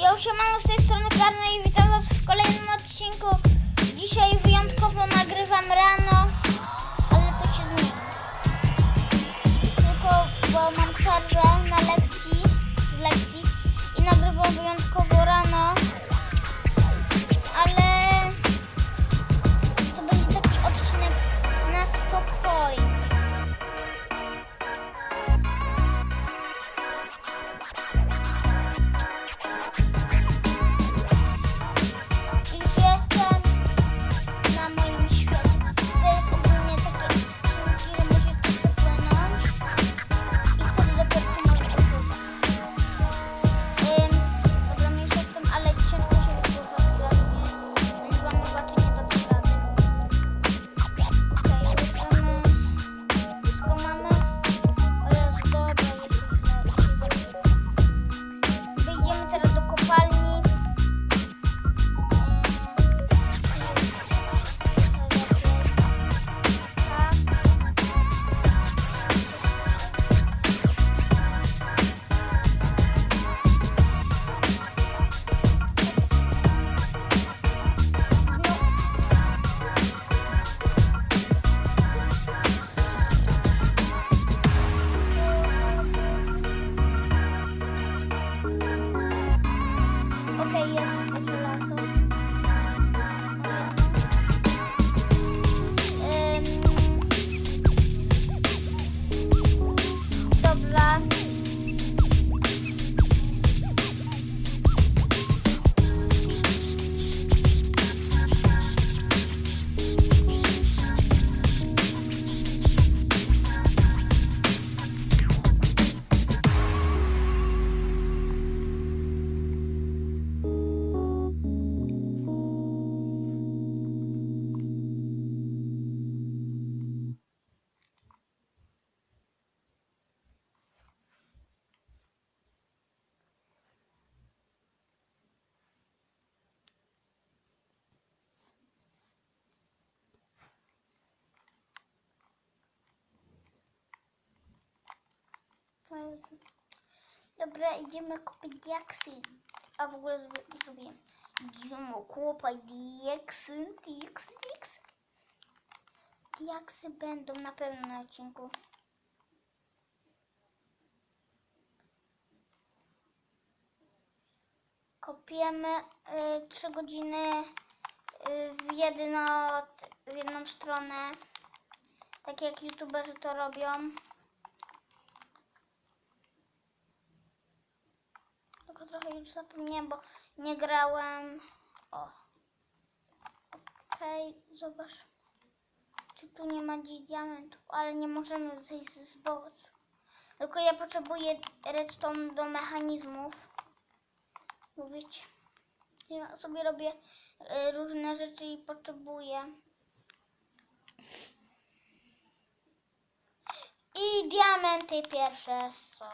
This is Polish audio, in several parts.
Jo, siemano, z tej strony Karno i witam was w kolejnym odcinku. Dzisiaj wyjątkowo nagrywam rano, ale to się zmieni. Tylko, bo mam przerwę na lekcji, lekcji i nagrywam wyjątkowo rano, Dobra, idziemy kupić diaksy. A w ogóle zrobi- zrobiłem. Idziemy kupować diaksy, diaksy, diaksy. Diaksy będą na pewno na odcinku. Kopiemy y, 3 godziny y, w, jedno, w jedną stronę. Tak jak youtuberzy to robią. Tylko trochę już zapomniałem, bo nie grałem. O. Okej, zobacz. Czy tu nie ma dziś diamentów, ale nie możemy zejść z. Tylko ja potrzebuję redstone do mechanizmów. Mówicie. Ja sobie robię y, różne rzeczy i potrzebuję. I diamenty pierwsze są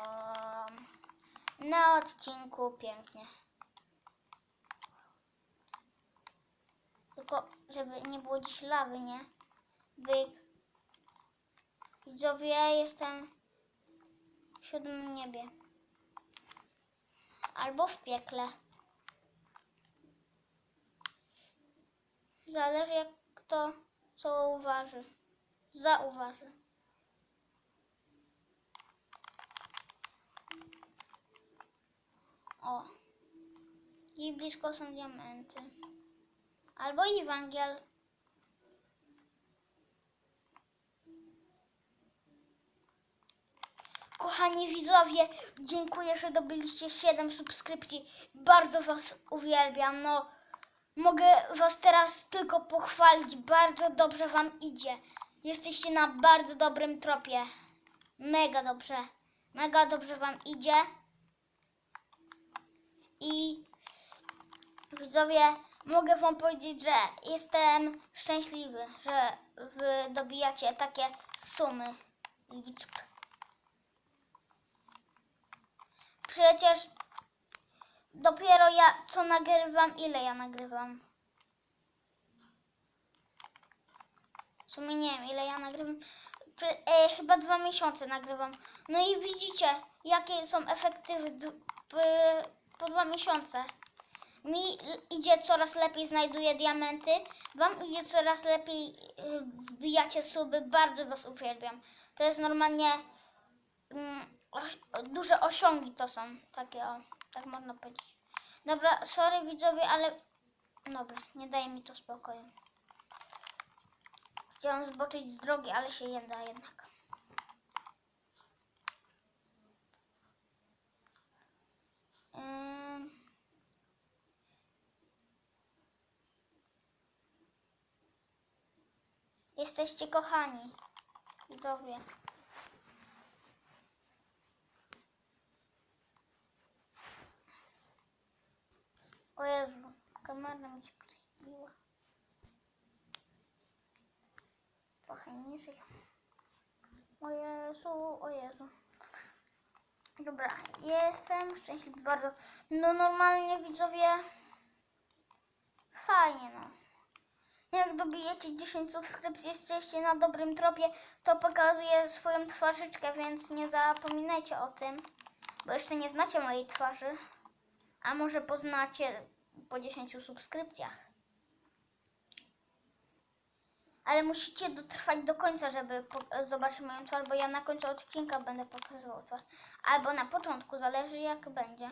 na odcinku pięknie. Tylko, żeby nie było dziś lawy, nie? Byk. Widzowie, ja jestem w siódmym niebie. Albo w piekle. Zależy jak kto co uważy. Zauważy. O. I blisko są diamenty. Albo i węgiel. Kochani widzowie, dziękuję, że dobyliście 7 subskrypcji. Bardzo Was uwielbiam. No, mogę Was teraz tylko pochwalić. Bardzo dobrze Wam idzie. Jesteście na bardzo dobrym tropie. Mega dobrze. Mega dobrze Wam idzie. I widzowie, mogę Wam powiedzieć, że jestem szczęśliwy, że Wy dobijacie takie sumy liczb. Przecież dopiero ja co nagrywam, ile ja nagrywam? W sumie nie wiem, ile ja nagrywam. E, chyba dwa miesiące nagrywam. No i widzicie, jakie są efekty w, w, po dwa miesiące. Mi idzie coraz lepiej, znajduję diamenty. Wam idzie coraz lepiej, yy, wbijacie suby. Bardzo Was uwielbiam. To jest normalnie mm, duże osiągi to są. Takie o, tak można powiedzieć. Dobra, sorry widzowie, ale dobra, nie daje mi to spokoju. Chciałam zboczyć z drogi, ale się nie da jednak. Jesteście kochani, widzowie. O Jezu, kamera mi się przybiła. Trochę niżej. O Jezu, o Jezu. Dobra, jestem szczęśliwy bardzo. No normalnie widzowie, fajnie no. Jak dobijecie 10 subskrypcji, jesteście na dobrym tropie, to pokazuję swoją twarzyczkę, więc nie zapominajcie o tym, bo jeszcze nie znacie mojej twarzy, a może poznacie po 10 subskrypcjach. Ale musicie dotrwać do końca, żeby zobaczyć moją twarz, bo ja na końcu odcinka będę pokazywał twarz. Albo na początku, zależy jak będzie.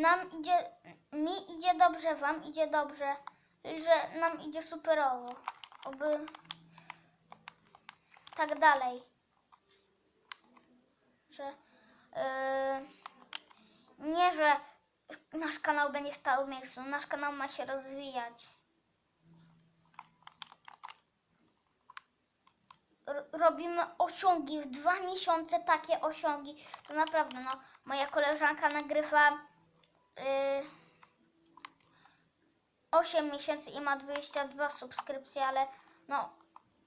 Nam idzie, mi idzie dobrze, wam idzie dobrze, że nam idzie superowo. Oby tak dalej. Że yy, nie, że nasz kanał będzie stał w miejscu. Nasz kanał ma się rozwijać. Robimy osiągi w dwa miesiące takie osiągi. To naprawdę, no, moja koleżanka nagrywa 8 miesięcy i ma 22 subskrypcje, ale no,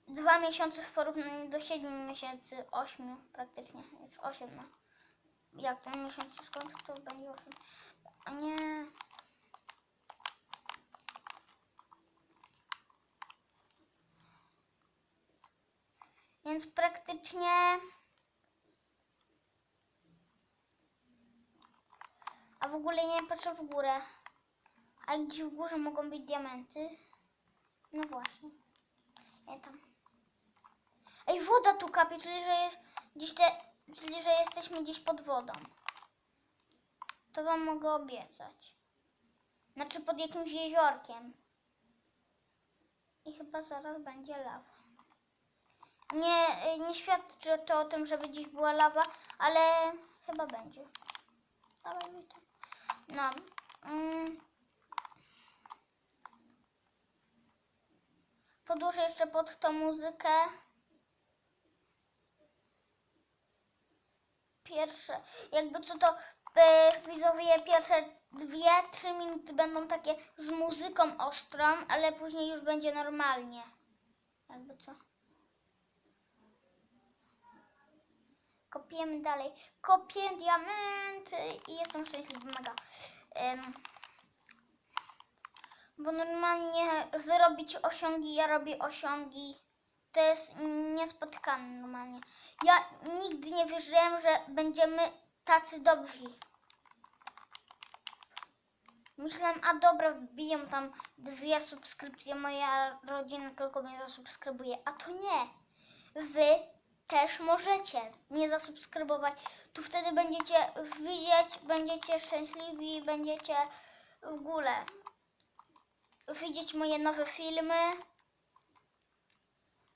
dwa miesiące w porównaniu do 7 miesięcy, 8 praktycznie, już 8, no. Jak ten miesiąc się skończy, to będzie 8. A nie. Więc praktycznie. A w ogóle nie patrzę w górę. A gdzieś w górze mogą być diamenty. No właśnie. Nie tam. Ej, woda tu kapie, czyli że jest gdzieś te, czyli że jesteśmy gdzieś pod wodą. To wam mogę obiecać. Znaczy pod jakimś jeziorkiem. I chyba zaraz będzie lawa. Nie, nie świadczy to o tym, żeby gdzieś była lawa, ale chyba będzie. Dawaj mi to. No. Mm. Podłożę jeszcze pod tą muzykę. Pierwsze, jakby co to e, widzowie, pierwsze dwie, trzy minuty będą takie z muzyką ostrą, ale później już będzie normalnie. Jakby co. Kopiemy dalej. Kopię diamenty i jestem szczęśliwy mega. Em, bo normalnie wy osiągi, ja robię osiągi. To jest niespotykane normalnie. Ja nigdy nie wierzyłem, że będziemy tacy dobrzy. Myślałem, a dobra, wbiję tam dwie subskrypcje, moja rodzina tylko mnie zasubskrybuje. A to nie. Wy też możecie mnie zasubskrybować. Tu wtedy będziecie widzieć, będziecie szczęśliwi, będziecie w ogóle widzieć moje nowe filmy.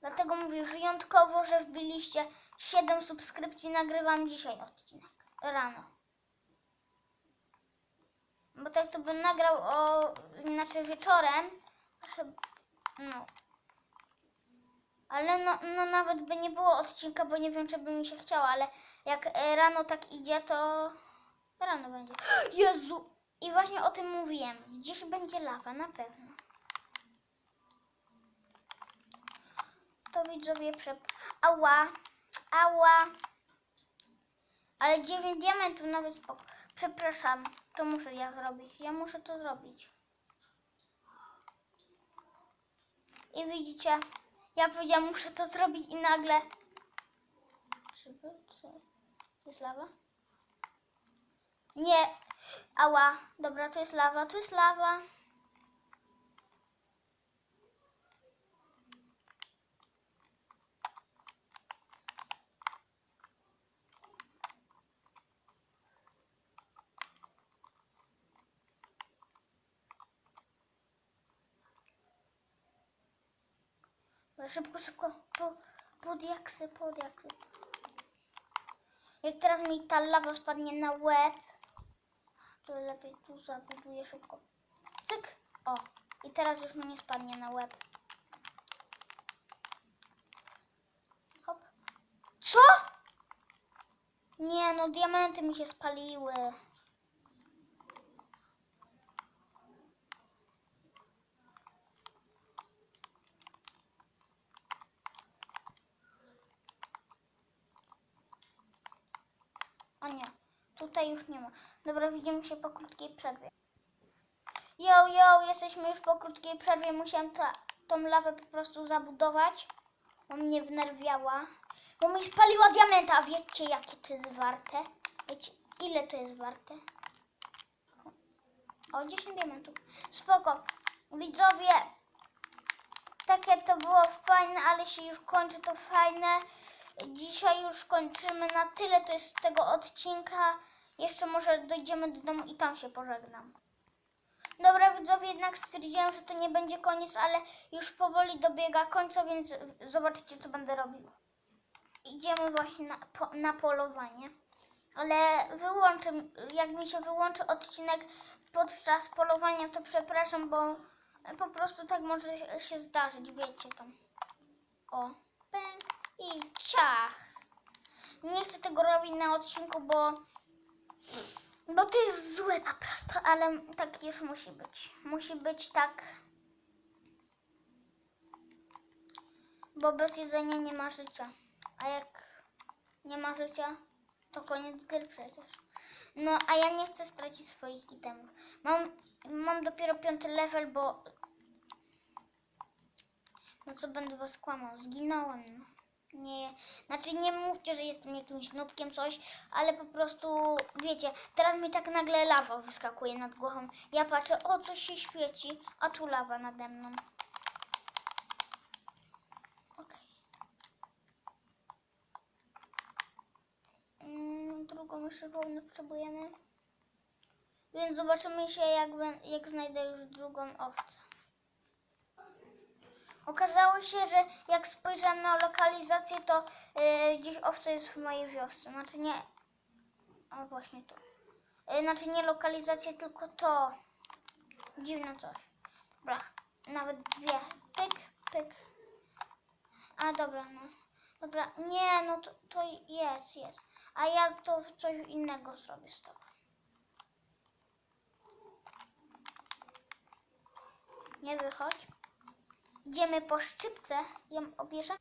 Dlatego mówię wyjątkowo, że wbiliście 7 subskrypcji. Nagrywam dzisiaj odcinek rano. Bo tak to bym nagrał o, znaczy wieczorem. No. Ale no, no nawet by nie było odcinka, bo nie wiem, czy by mi się chciało, ale jak e, rano tak idzie, to rano będzie. Jezu! I właśnie o tym mówiłem. Gdzieś będzie lawa, na pewno. To widzowie przep... Ała! Ała! Ale 9 diamentów nawet spoko. Przepraszam, to muszę ja zrobić. Ja muszę to zrobić. I widzicie, ja powiedziałam, muszę to zrobić i nagle... Co? To jest lawa? Nie! Ała! Dobra, to jest lawa, to jest lawa. Szybko, szybko. Po, pod jaksy, pod jaksy. Jak teraz mi ta lawa spadnie na łeb, to lepiej tu zabuduję szybko. Cyk! O! I teraz już mi nie spadnie na łeb. Hop. Co? Nie, no diamenty mi się spaliły. Nie, tutaj już nie ma. Dobra, widzimy się po krótkiej przerwie. Yo, yo, jesteśmy już po krótkiej przerwie. Musiałem ta, tą lawę po prostu zabudować, bo mnie wnerwiała. Bo mi spaliła diamenta, a wiecie jakie to jest warte? Wiecie, ile to jest warte? O, 10 diamentów. Spoko. Widzowie, takie to było fajne, ale się już kończy to fajne. Dzisiaj już kończymy na tyle, to jest z tego odcinka. Jeszcze może dojdziemy do domu i tam się pożegnam. Dobra widzowie, jednak stwierdziłem, że to nie będzie koniec, ale już powoli dobiega końca, więc zobaczycie co będę robił. Idziemy właśnie na, po, na polowanie. Ale wyłączę, jak mi się wyłączy odcinek podczas polowania, to przepraszam, bo po prostu tak może się- zdarzyć, wiecie tam. O, pęk i ciach. Nie chcę tego robić na odcinku, bo, bo to jest złe po prostu, ale tak już musi być. Musi być tak, bo bez jedzenia nie ma życia. A jak nie ma życia, to koniec gry przecież. No, a ja nie chcę stracić swoich itemów. Mam, mam dopiero piąty level, bo... No co będę was kłamał? Zginąłem, no. Nie, znaczy nie mówcie, że jestem jakimś nubkiem coś, ale po prostu, wiecie, teraz mi tak nagle lawa wyskakuje nad głową. Ja patrzę, o, coś się świeci, a tu lawa nade mną. Okej. Mm, drugą jeszcze wolno potrzebujemy. Więc zobaczymy się, jak, jak znajdę już drugą owcę. Okazało się, że jak spojrzę na lokalizację, to yy, gdzieś owca jest w mojej wiosce. Znaczy nie. O, właśnie tu. Yy, znaczy nie lokalizację, tylko to. Dziwne coś. Dobra, nawet dwie. Pyk, pyk. A dobra, no. Dobra, nie, no to, to jest, jest. A ja to coś innego zrobię z tobą. Nie wychodź. Idziemy po szczypce, ją obierzemy.